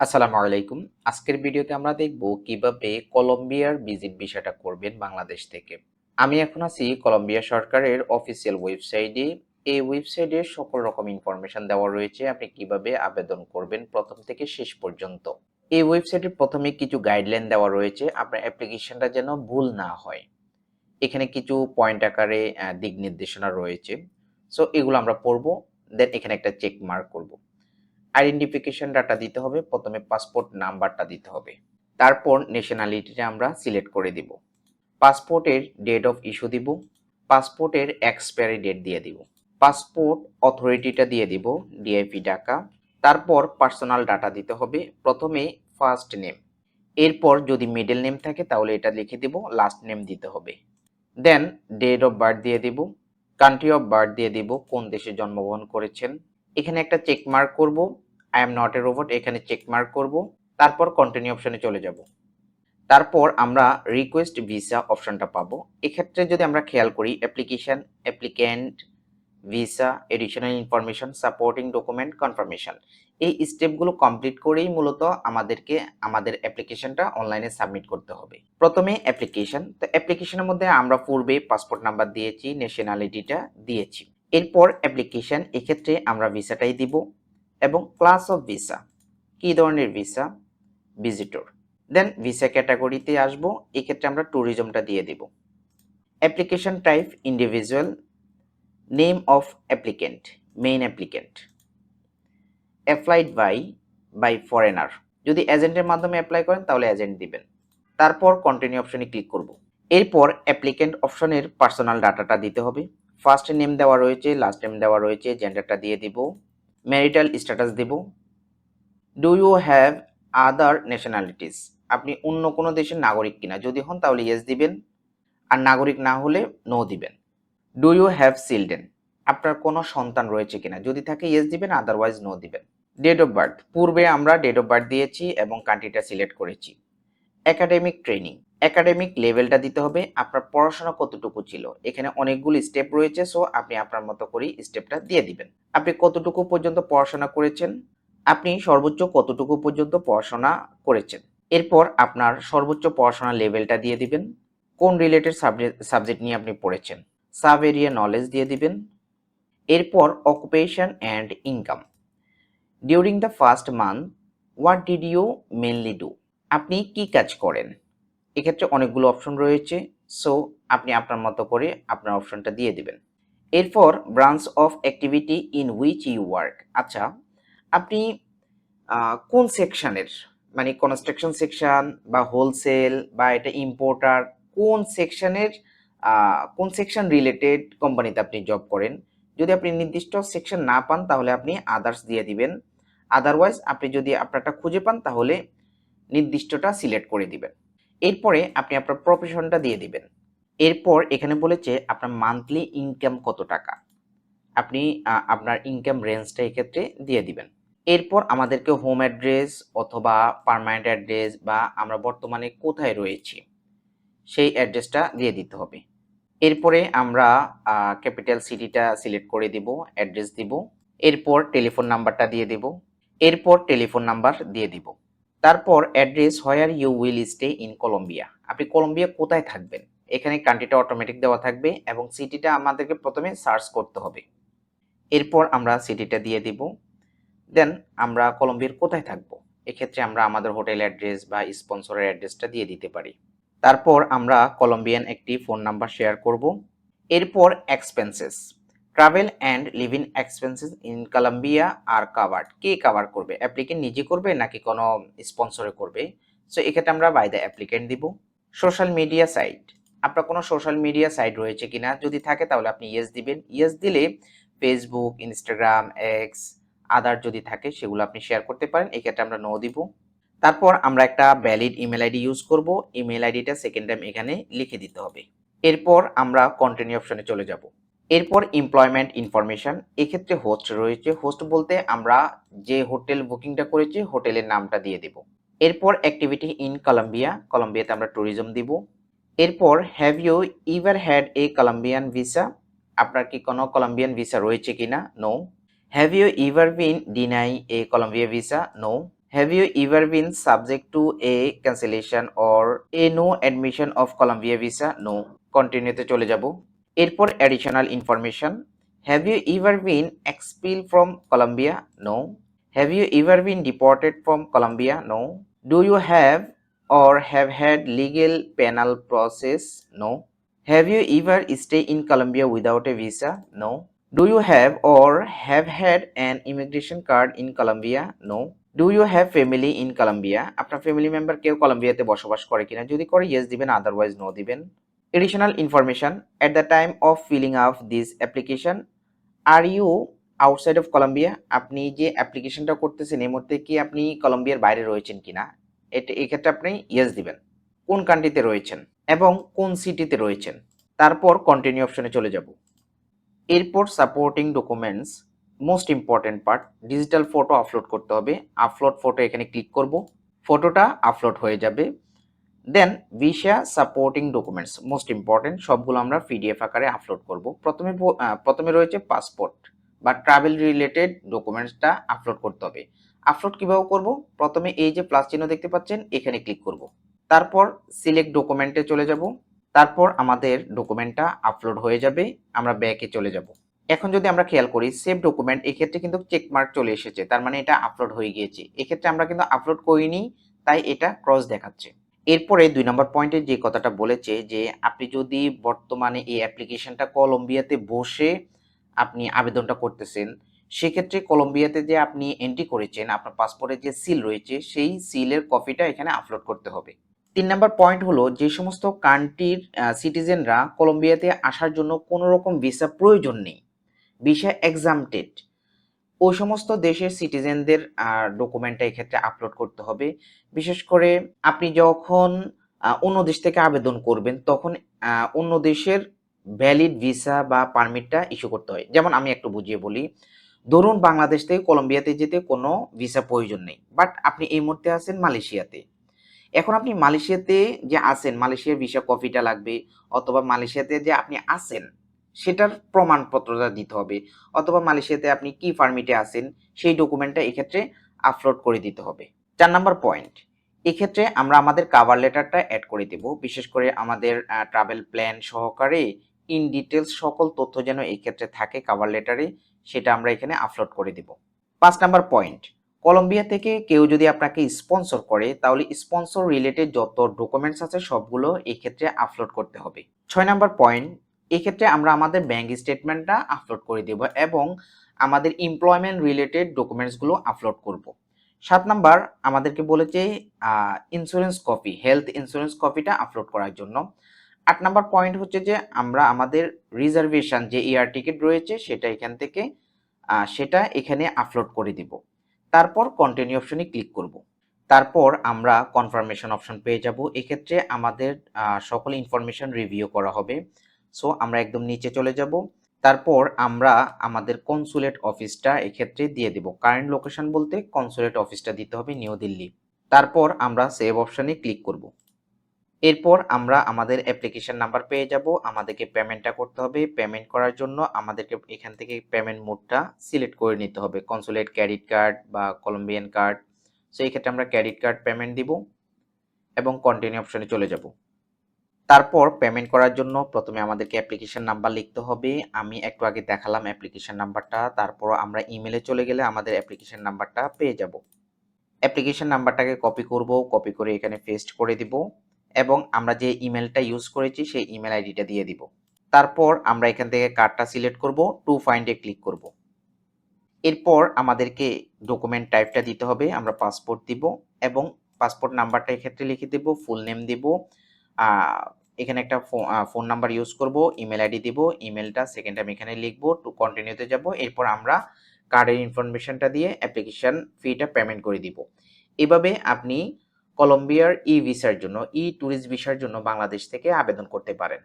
আসসালামু আলাইকুম। আজকের ভিডিওতে আমরা দেখব কীভাবে কলম্বিয়ার ভিজিট ভিসাটা করবেন বাংলাদেশ থেকে। আমি এখন আছি কলম্বিয়া সরকারের অফিসিয়াল ওয়েবসাইটে। এই ওয়েবসাইটে সকল রকম ইনফরমেশন দেওয়া রয়েছে, আপনি কীভাবে আবেদন করবেন প্রথম থেকে শেষ পর্যন্ত। এই ওয়েবসাইটে প্রথমে কিছু গাইডলাইন দেওয়া রয়েছে, আপনার অ্যাপ্লিকেশনটা যেন ভুল না হয়। এখানে কিছু পয়েন্ট আকারে দিক নির্দেশনা রয়েছে। সো এগুলো আমরা পড়ব দেন এখানে একটা চেক মার্ক করব। আইডেন্টিফিকেশন ডাটা দিতে হবে, প্রথমে পাসপোর্ট নাম্বারটা দিতে হবে। তারপর ন্যাশনালিটিটা আমরা সিলেক্ট করে দিব। পাসপোর্টের ডেট অফ ইস্যু দিব পাসপোর্টের এক্সপায়ারি ডেট দিয়ে দিব। পাসপোর্ট অথরিটিটা দিয়ে দিব ডিআইপি ঢাকা। তারপর পার্সোনাল ডাটা দিতে হবে, প্রথমে ফার্স্ট নেম এরপর যদি মিডল নেম থাকে, তাহলে এটা লিখে দিব লাস্ট নেম দিতে হবে। দেন ডেট অফ বার্থ দিয়ে দিব কান্ট্রি অফ বার্থ দিয়ে দিব, কোন দেশে জন্মগ্রহণ করেছেন। এখানে একটা চেক মার্ক করব I am not a robot এখানে চেক মার্ক করব, তারপর কন্টিনিউ অপশনে চলে যাব। তারপর আমরা রিকোয়েস্ট ভিসা অপশনটা পাবো। এক্ষেত্রে যদি আমরা খেয়াল করি application applicant visa additional information supporting document confirmation এই স্টেপগুলো কমপ্লিট করেই মূলত আমাদেরকে, আমাদের অ্যাপ্লিকেশনটা অনলাইনে সাবমিট করতে হবে। প্রথমে অ্যাপ্লিকেশন তো অ্যাপ্লিকেশনের মধ্যে আমরা পূর্বে পাসপোর্ট নাম্বার দিয়েছি ন্যাশনালিটিটা দিয়েছি। এরপর অ্যাপ্লিকেশন এক্ষেত্রে আমরা ভিসাটাই দিব। এবং ক্লাস অফ ভিসা কী ধরনের ভিসা ভিজিটর দেন ভিসা ক্যাটাগরিতে আসব, এক্ষেত্রে আমরা ট্যুরিজমটা দিয়ে দেব। Application type individual name of applicant main applicant applied by by foreigner যদি এজেন্টের মাধ্যমে অ্যাপ্লাই করেন, তাহলে এজেন্ট দিবেন। তারপর কন্টিনিউ অপশনে ক্লিক করব। এরপর অ্যাপ্লিকেন্ট অপশনের পার্সোনাল ডাটাটা দিতে হবে। ফার্স্ট নেম দেওয়া রয়েছে লাস্ট নেম দেওয়া রয়েছে জেন্ডারটা দিয়ে দিব। Marital status Dev. Do you have other nationalities আপনি অন্য কোনো দেশের নাগরিক কিনা? যদি হন তাহলে ইয়েস দিবেন। আর নাগরিক না হলে নো দিবেন। ডু ইউ হ্যাভ চিলড্রেন আপনার কোনো সন্তান রয়েছে কিনা? যদি থাকে ইয়েস দিবেন আদারওয়াইজ নো দিবেন। ডেট অফ বার্থ পূর্বে আমরা ডেট অফ বার্থ দিয়েছি এবং কান্ট্রিটা সিলেক্ট করেছি। একাডেমিক ট্রেনিং একাডেমিক লেভেলটা দিতে হবে, আপনার পড়াশোনা কতটুকু ছিল, এখানে অনেকগুলো স্টেপ রয়েছে সো আপনি আপনার মতো করেই স্টেপটা দিয়ে দিবেন। আপনি কতটুকু পর্যন্ত পড়াশোনা করেছেন, আপনি সর্বোচ্চ কতটুকু পর্যন্ত পড়াশোনা করেছেন, এরপর আপনার সর্বোচ্চ পড়াশোনা লেভেলটা দিয়ে দিবেন, কোন রিলেটেড সাবজেক্ট সাবজেক্ট নিয়ে আপনি পড়েছেন সাব এরিয়া নলেজ দিয়ে দিবেন, এরপর occupation and income during the first month what did you mainly do আপনি কি কাজ করেন? এক্ষেত্রে অনেকগুলো অপশন রয়েছে সো আপনি আপনার মতো করে আপনার অপশনটা দিয়ে দিবেন। এরপর branch of activity in which you work আচ্ছা আপনি কোন সেকশনের মানে কনস্ট্রাকশন সেকশন বা হোলসেল বা এটা ইম্পোর্টার কোন সেকশনের কোন সেকশন রিলেটেড কোম্পানিতে আপনি জব করেন? যদি আপনি নির্দিষ্ট সেকশন না পান, তাহলে আপনি আদার্স দিয়ে দিবেন। আদারওয়াইজ আপনি যদি আপনারটা খুঁজে পান, তাহলে নির্দিষ্টটা সিলেক্ট করে দিবেন। এরপরে আপনি আপনার প্রফেশনটা দিয়ে দিবেন। এরপর এখানে বলেছে আপনার মান্থলি ইনকাম কত টাকা? আপনি আপনার ইনকাম রেঞ্জটা এক্ষেত্রে দিয়ে দিবেন। এরপর আমাদেরকে হোম অ্যাড্রেস অথবা পার্মানেন্ট অ্যাড্রেস বা আমরা বর্তমানে কোথায় রয়েছি, সেই অ্যাড্রেসটা দিয়ে দিতে হবে। এরপরে আমরা ক্যাপিটাল সিটিটা সিলেক্ট করে দিব অ্যাড্রেস দিব। এরপর টেলিফোন নাম্বারটা দিয়ে দিব। এরপর টেলিফোন নাম্বার দিয়ে দিব। তারপর address, where you will stay in Colombia. আপনি কলম্বিয়া কোথায় থাকবেন? এখানে কান্ট্রিটা অটোমেটিক দেওয়া থাকবে এবং সিটিটা আমাদেরকে প্রথমে সার্চ করতে হবে। এরপর আমরা সিটিটা দিয়ে দিব। দেন আমরা কলম্বিয়ার কোথায় থাকব? এক্ষেত্রে আমরা আমাদের হোটেল অ্যাড্রেস বা স্পন্সরের অ্যাড্রেসটা দিয়ে দিতে পারি। তারপর আমরা কলম্বিয়ান একটি ফোন নাম্বার শেয়ার করব। এরপর expenses travel and living expenses in Colombia are covered K cover করবে? অ্যাপ্লিকেন্ট নিজে করবে নাকি কোনো স্পন্সরে করবে? সো এক্ষেত্রে আমরা বাই দ্য অ্যাপ্লিকেন্ট দিব। সোশ্যাল মিডিয়া সাইট আপনার কোনো সোশ্যাল মিডিয়া সাইট রয়েছে কিনা? যদি থাকে তাহলে আপনি ইয়েস দিবেন। ইয়েস দিলে ফেসবুক ইনস্টাগ্রাম এক্স আদার যদি থাকে সেগুলো আপনি শেয়ার করতে পারেন। এক্ষেত্রে আমরা নো দিব। তারপর আমরা একটা ভ্যালিড ইমেল আইডি ইউজ করব। ইমেল আইডিটা সেকেন্ড টাইম এখানে লিখে দিতে হবে। এরপর আমরা কন্টিনিউ অপশনে চলে যাব। এরপর এমপ্লয়মেন্ট ইনফরমেশন এক্ষেত্রে হোস্ট রয়েছে। হোস্ট বলতে আমরা যে হোটেল বুকিংটা করেছি হোটেলের নামটা দিয়ে দেব। এরপর অ্যাক্টিভিটি ইন কলম্বিয়া কলম্বিয়াতে আমরা ট্যুরিজম দিব। এরপর have you ever had a Colombian visa আপনার কি কোনো কলম্বিয়ান ভিসা রয়েছে কিনা? No have you ever been deny a Colombia visa no have you ever been subject to a cancellation or a no admission of Colombia visa no কন্টিনিউতে চলে যাব। এরপর additional information have you ever been expel from Colombia no have you ever been deported from Colombia no do you have or have had legal penal process no have you ever stay in Colombia without a visa no do you have or have had an immigration card in Colombia no do you have family in Colombia আপনার family member কেউ কলম্বিয়াতে বসবাস করে কিনা? যদি করে yes দিবেন otherwise no দিবেন। Additional information at the time of filling up this application are you outside of Colombia আপনি যে অ্যাপ্লিকেশনটা করতেছেন, এই মুহূর্তে কি আপনি কলম্বিয়ার বাইরে রয়েছেন কিনা? এটা এক্ষেত্রে আপনি ইয়েস দিবেন। কোন কান্ট্রিতে রয়েছেন এবং কোন সিটিতে রয়েছেন? তারপর কন্টিনিউ অপশনে চলে যাব। এরপর supporting documents most important part digital photo upload করতে হবে। আপলোড ফটো এখানে ক্লিক করব। ফটোটা আপলোড হয়ে যাবে। Then visa supporting documents most important সবগুলো আমরা পিডিএফ আকারে আপলোড করব। প্রথমে প্রথমে রয়েছে পাসপোর্ট বা ট্রাভেল রিলেটেড ডকুমেন্টসটা আপলোড করতে হবে। আপলোড কীভাবে করব? প্রথমে এই যে প্লাস চিহ্ন দেখতে পাচ্ছেন, এখানে ক্লিক করব। তারপর সিলেক্ট ডকুমেন্টে চলে যাব। তারপর আমাদের ডকুমেন্টটা আপলোড হয়ে যাবে, আমরা ব্যাকে চলে যাব। এখন যদি আমরা খেয়াল করি সেভ ডকুমেন্ট এক্ষেত্রে কিন্তু চেক মার্ক চলে এসেছে। তার মানে এটা আপলোড হয়ে গিয়েছে। এক্ষেত্রে আমরা কিন্তু আপলোড করিনি, তাই এটা ক্রস দেখাচ্ছে। এরপরে দুই নম্বর পয়েন্টে যে কথাটা বলেছে যে আপনি যদি বর্তমানে এই অ্যাপ্লিকেশনটা কলম্বিয়াতে বসে আপনি আবেদনটা করতেছেন, সেক্ষেত্রে কলম্বিয়াতে যে আপনি এন্ট্রি করেছেন, আপনার পাসপোর্টের যে সিল রয়েছে, সেই সিলের কপিটা এখানে আপলোড করতে হবে। তিন নম্বর পয়েন্ট হলো যে সমস্ত কান্ট্রির সিটিজেনরা কলম্বিয়াতে আসার জন্য কোনো রকম ভিসা প্রয়োজন নেই। ভিসা এক্সামটেড ওই সমস্ত দেশের সিটিজেনদের ডকুমেন্টটা এক্ষেত্রে আপলোড করতে হবে। বিশেষ করে আপনি যখন অন্য দেশ থেকে আবেদন করবেন, তখন অন্য দেশের ভ্যালিড ভিসা বা পারমিটটা ইস্যু করতে হয়। যেমন আমি একটু বুঝিয়ে বলি, ধরুন বাংলাদেশ থেকে কলম্বিয়াতে যেতে কোনো ভিসা প্রয়োজন নেই বাট আপনি এই মুহূর্তে আছেন মালয়েশিয়াতে। এখন আপনি মালয়েশিয়াতে যে আছেন, মালয়েশিয়ার ভিসা কপিটা লাগবে, অথবা মালয়েশিয়াতে যে আপনি আছেন সেটার প্রমাণপত্রটা দিতে হবে। অথবা মালয়েশিয়াতে আপনি কি পারমিটে আছেন, সেই ডকুমেন্টটা এক্ষেত্রে আপলোড করে দিতে হবে। চার নাম্বার পয়েন্ট এক্ষেত্রে আমরা আমাদের কাভার লেটারটা অ্যাড করে দেব। বিশেষ করে আমাদের ট্রাভেল প্ল্যান সহকারে ইন ডিটেলস সকল তথ্য যেন এই ক্ষেত্রে থাকে কাভার লেটারে সেটা আমরা এখানে আপলোড করে দেব। পাঁচ নাম্বার পয়েন্ট কলম্বিয়া থেকে কেউ যদি আপনাকে স্পন্সর করে, তাহলে স্পন্সর রিলেটেড যত ডকুমেন্টস আছে সবগুলো এই ক্ষেত্রে আপলোড করতে হবে। ছয় নাম্বার পয়েন্ট এক্ষেত্রে আমরা আমাদের ব্যাংক স্টেটমেন্টটা আপলোড করে দেব এবং আমাদের এমপ্লয়মেন্ট রিলেটেড ডকুমেন্টসগুলো আপলোড করব। সাত নাম্বার, আমাদেরকে বলেছে ইন্স্যুরেন্স কপি হেলথ ইন্স্যুরেন্স কপিটা আপলোড করার জন্য। আট নাম্বার পয়েন্ট হচ্ছে যে, আমরা আমাদের রিজার্ভেশন যে এয়ার টিকিট রয়েছে, সেটা এখান থেকে সেটা এখানে আপলোড করে দিব। তারপর কন্টিনিউ অপশনে ক্লিক করব। তারপর আমরা কনফার্মেশন অপশন পেয়ে যাব। এক্ষেত্রে আমাদের সকল ইনফরমেশন রিভিউ করা হবে। সো আমরা একদম নিচে চলে যাব। তারপর আমরা আমাদের কনসুলেট অফিসটা এক্ষেত্রে দিয়ে দেব। কারেন্ট লোকেশন বলতে কনসুলেট অফিসটা দিতে হবে নিউ দিল্লি তারপর আমরা সেভ অপশনে ক্লিক করব। এরপর আমরা আমাদের অ্যাপ্লিকেশন নাম্বার পেয়ে যাব। আমাদেরকে পেমেন্টটা করতে হবে। পেমেন্ট করার জন্য আমাদেরকে এখান থেকে পেমেন্ট মোডটা সিলেক্ট করে নিতে হবে। কনসুলেট ক্রেডিট কার্ড বা কলম্বিয়ান কার্ড সো এই ক্ষেত্রে আমরা ক্রেডিট কার্ড পেমেন্ট দিব এবং কন্টিনিউ অপশনে চলে যাব। তারপর পেমেন্ট করার জন্য প্রথমে আমাদেরকে অ্যাপ্লিকেশন নাম্বার লিখতে হবে। আমি একটু আগে দেখালাম অ্যাপ্লিকেশন নাম্বারটা তারপর আমরা ইমেলে চলে গেলে আমাদের অ্যাপ্লিকেশন নাম্বারটা পেয়ে যাব। অ্যাপ্লিকেশন নাম্বারটাকে কপি করব কপি করে এখানে পেস্ট করে দিব এবং আমরা যে ইমেলটা ইউজ করেছি, সেই ইমেল আইডিটা দিয়ে দিব। তারপর আমরা এখান থেকে কার্ডটা সিলেক্ট করব টু ফাইন্ডে ক্লিক করব। এরপর আমাদেরকে ডকুমেন্ট টাইপটা দিতে হবে, আমরা পাসপোর্ট দিব এবং পাসপোর্ট নাম্বারটা এক্ষেত্রে লিখে দেব ফুল নেম দিব এখানে একটা ফোন নাম্বার ইউজ করব ইমেল আইডি দিব ইমেলটা সেকেন্ড টাইম এখানে লিখব টু কন্টিনিউতে যাব, এরপর আমরা কার্ডের ইনফরমেশনটা দিয়ে অ্যাপ্লিকেশন ফিটা পেমেন্ট করে দিব। এভাবে আপনি কলম্বিয়ার ই ভিসার জন্য ই ট্যুরিস্ট ভিসার জন্য বাংলাদেশ থেকে আবেদন করতে পারেন।